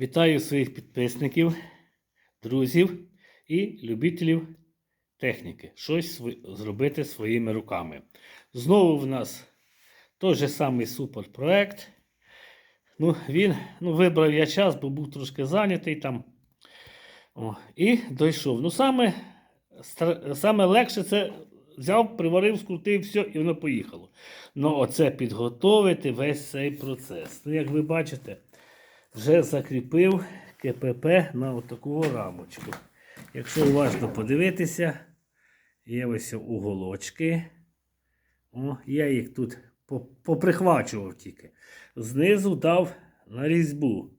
Вітаю своїх підписників, друзів і любителів техніки. Щось зробити своїми руками. Знову в нас той же самий суперпроект. Ну, він ну, вибрав я час, бо був трошки зайнятий там. О, і дійшов. Ну, саме, саме легше це взяв, приварив, скрутив, все, і воно поїхало. Ну, оце підготовити весь цей процес. Ну, як ви бачите, вже закріпив КПП на отаку рамочку. Якщо уважно подивитися, є ось уголочки. О, я їх тут поприхвачував тільки. Знизу дав на різьбу.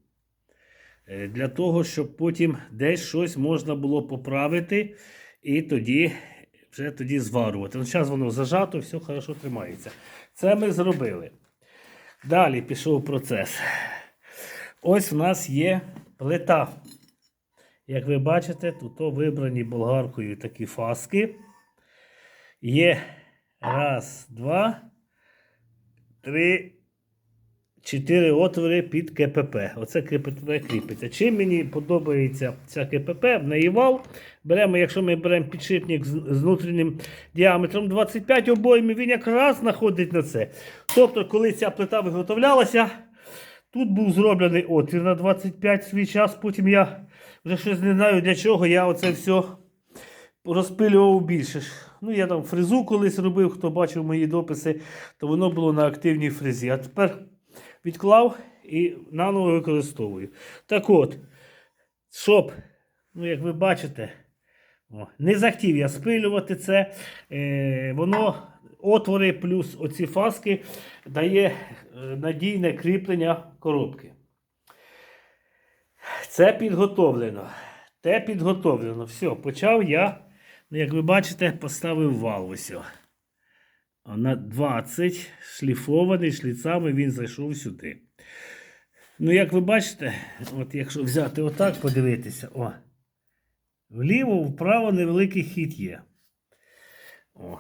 Е, Для того, щоб потім десь щось можна було поправити і тоді вже тоді зварювати. Ну, зараз воно зажато, все хорошо тримається. Це ми зробили. Далі пішов процес. Ось у нас є плита. Як ви бачите, тут вибрані болгаркою такі фаски. Є раз, два, три, чотири отвори під КПП. Оце КПП кріпиться. Чим мені подобається ця КПП, в неї вал. Беремо, якщо ми беремо підшипник з внутрішнім діаметром 25 обоймів, він якраз знаходить на це. Тобто, коли ця плита виготовлялася, Тут був зроблений отвір на 25 свій час, потім я вже щось не знаю для чого, я оце все розпилював більше. Ну, я там фрезу колись робив, хто бачив мої дописи, то воно було на активній фрезі. А тепер відклав і наново використовую. Так от, щоб, ну, як ви бачите, не захотів я спилювати це. Е, воно отвори плюс оці фаски дає е, надійне кріплення коробки. Це підготовлено. Те підготовлено. Все, почав я, ну, як ви бачите, поставив вал ось. На 20 шліфований шліцами він зайшов сюди. Ну, як ви бачите, от якщо взяти отак, подивитися, о. Вліво, вправо невеликий хід є. О.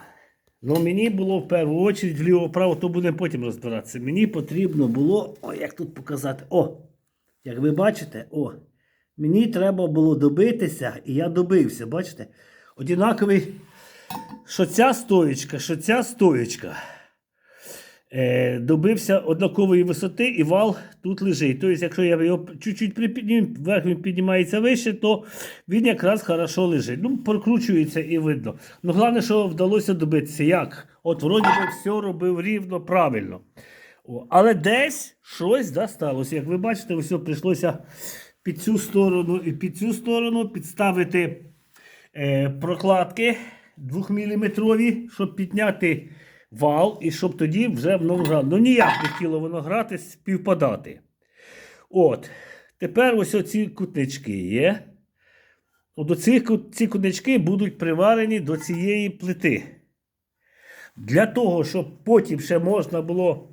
Ну, мені було в першу чергу вліво-право, то будемо потім розбиратися. Мені потрібно було, о, як тут показати, о, як ви бачите, о, мені треба було добитися, і я добився, бачите? Одинаковий, що ця стоєчка, що ця стоєчка. Е, добився однакової висоти і вал тут лежить. Тобто, якщо я його чуть-чуть припідніму, вверх він піднімається вище, то він якраз хорошо лежить. Ну, прокручується і видно. Ну, головне, що вдалося добитися. Як? От вроді би все робив рівно, правильно. О, але десь щось да, сталося. Як ви бачите, ось прийшлося під цю сторону і під цю сторону підставити е, прокладки 2-мм, щоб підняти вал, і щоб тоді вже воно грало. Ну ніяк не хотіло воно грати, співпадати. От. Тепер ось оці кутнички є. От цих, ці кутнички будуть приварені до цієї плити. Для того, щоб потім ще можна було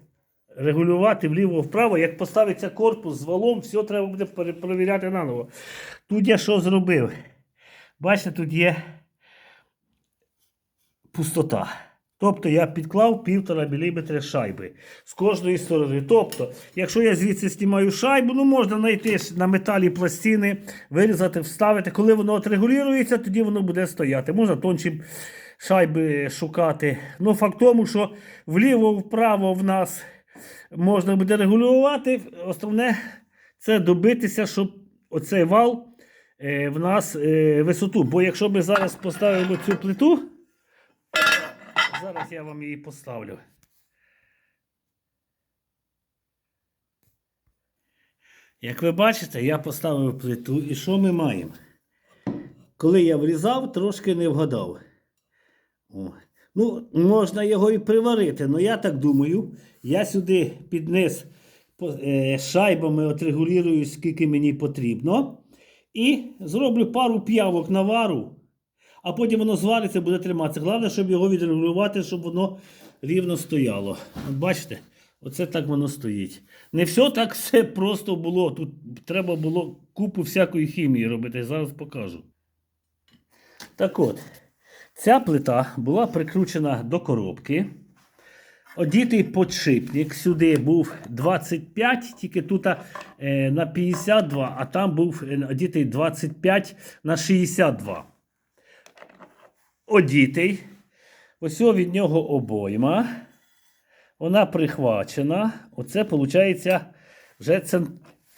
регулювати вліво-вправо, як поставиться корпус з валом, все треба буде перепровіряти наново. Тут я що зробив? Бачите, тут є пустота. Тобто я підклав 1,5 мм шайби з кожної сторони. Тобто, якщо я звідси знімаю шайбу, ну можна знайти на металі пластини, вирізати, вставити. Коли воно отрегулюється, тоді воно буде стояти. Можна тончим шайби шукати. Ну, факт тому, що вліво-вправо в нас можна буде регулювати. Основне це добитися, щоб оцей вал е, в нас е, висоту. Бо якщо ми зараз поставимо цю плиту. Зараз я вам її поставлю. Як ви бачите, я поставив плиту і що ми маємо? Коли я врізав, трошки не вгадав. О. Ну, можна його і приварити, але я так думаю, я сюди під низ по- е, шайбами отрегулюю, скільки мені потрібно. І зроблю пару п'явок навару а потім воно звариться, буде триматися. Головне, щоб його відрегулювати, щоб воно рівно стояло. От бачите, оце так воно стоїть. Не все так все просто було. Тут треба було купу всякої хімії робити. Зараз покажу. Так от, ця плита була прикручена до коробки. одітий подшипник сюди був 25, тільки тут е, на 52, а там був е, одітий 25 на 62. Одітий. Ось від нього обойма. Вона прихвачена. Оце виходить вже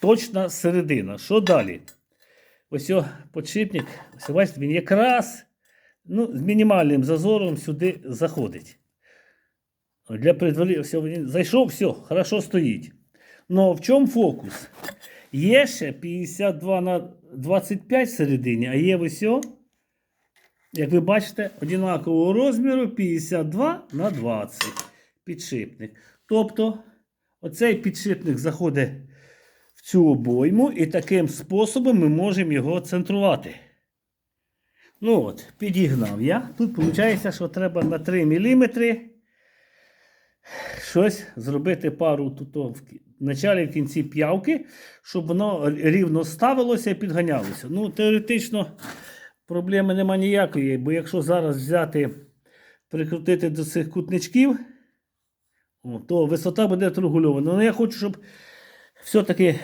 точна середина. Що далі? Ось подшипник. Ось бачите, він якраз ну, з мінімальним зазором сюди заходить. Для предварі... все, він зайшов, все, хорошо стоїть. Но в чому фокус? Є ще 52 на 25 всередині, а є ось, як ви бачите, однакового розміру 52 на 20 підшипник. Тобто, оцей підшипник заходить в цю обойму, і таким способом ми можемо його центрувати. Ну от, підігнав я. Тут виходить, що треба на 3 мм щось зробити пару тут в началі в кінці п'явки, щоб воно рівно ставилося і підганялося. Ну, теоретично проблеми нема ніякої, бо якщо зараз взяти, прикрутити до цих кутничків, то висота буде отрегульована. Але я хочу, щоб все-таки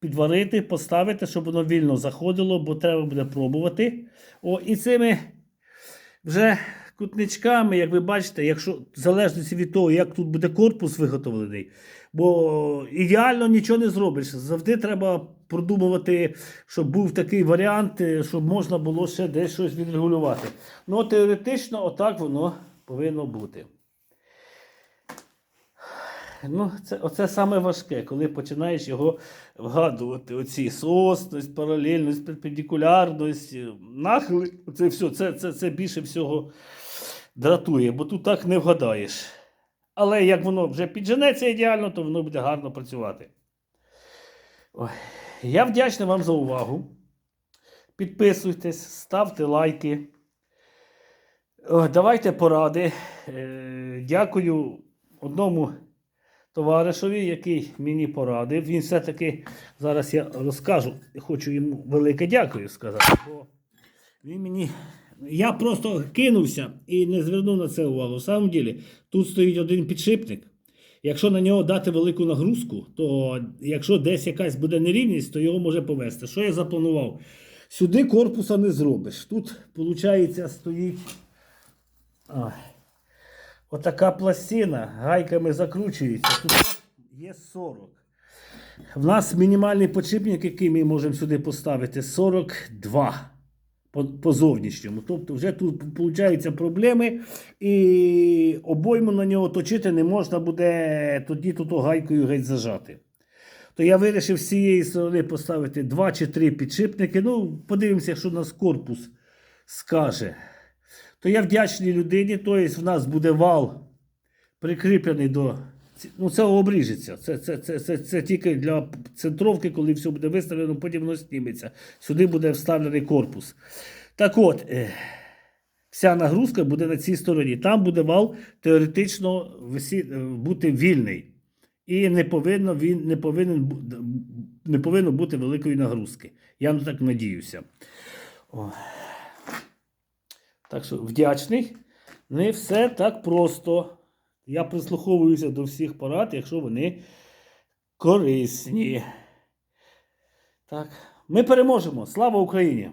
підварити, поставити, щоб воно вільно заходило, бо треба буде пробувати. О, і цими вже кутничками, як ви бачите, якщо в залежності від того, як тут буде корпус виготовлений, бо ідеально нічого не зробиш. Завжди треба продумувати, щоб був такий варіант, е, щоб можна було ще десь щось відрегулювати. Ну, теоретично, отак воно повинно бути. Ну, це, оце саме важке, коли починаєш його вгадувати. Оці сосність, паралельність, перпендикулярність, е, нахили. Це все, це, це, це більше всього дратує, бо тут так не вгадаєш. Але як воно вже підженеться ідеально, то воно буде гарно працювати. Ой. Я вдячний вам за увагу. Підписуйтесь, ставте лайки. О, давайте поради. Е, Дякую одному товаришові, який мені порадив. Він все-таки зараз я розкажу. Хочу йому велике дякую сказати. Бо він мені. Я просто кинувся і не звернув на це увагу. В самом ділі, тут стоїть один підшипник. Якщо на нього дати велику нагрузку, то якщо десь якась буде нерівність, то його може повести. Що я запланував? Сюди корпуса не зробиш. Тут, виходить, стоїть. Отака пластина гайками закручується. Тут є 40. В нас мінімальний подшипник, який ми можемо сюди поставити, 42 по, по зовнішньому. Тобто вже тут виходять проблеми, і обойму на нього точити не можна буде тоді тут гайкою геть зажати. То я вирішив з цієї сторони поставити 2 чи 3 підшипники. Ну, подивимося, що нас корпус скаже. То я вдячний людині, тобто в нас буде вал прикріплений до. Ну, це обріжеться. Це, це, це, це, це тільки для центровки, коли все буде виставлено, потім воно зніметься. Сюди буде вставлений корпус. Так от, е, вся нагрузка буде на цій стороні. Там буде вал теоретично висі, е, бути вільний. І не повинно, він не повинен, не повинно бути великої нагрузки. Я так надіюся. О. Так що вдячний. Не все так просто. Я прислуховуюся до всіх порад, якщо вони корисні. Так. Ми переможемо. Слава Україні!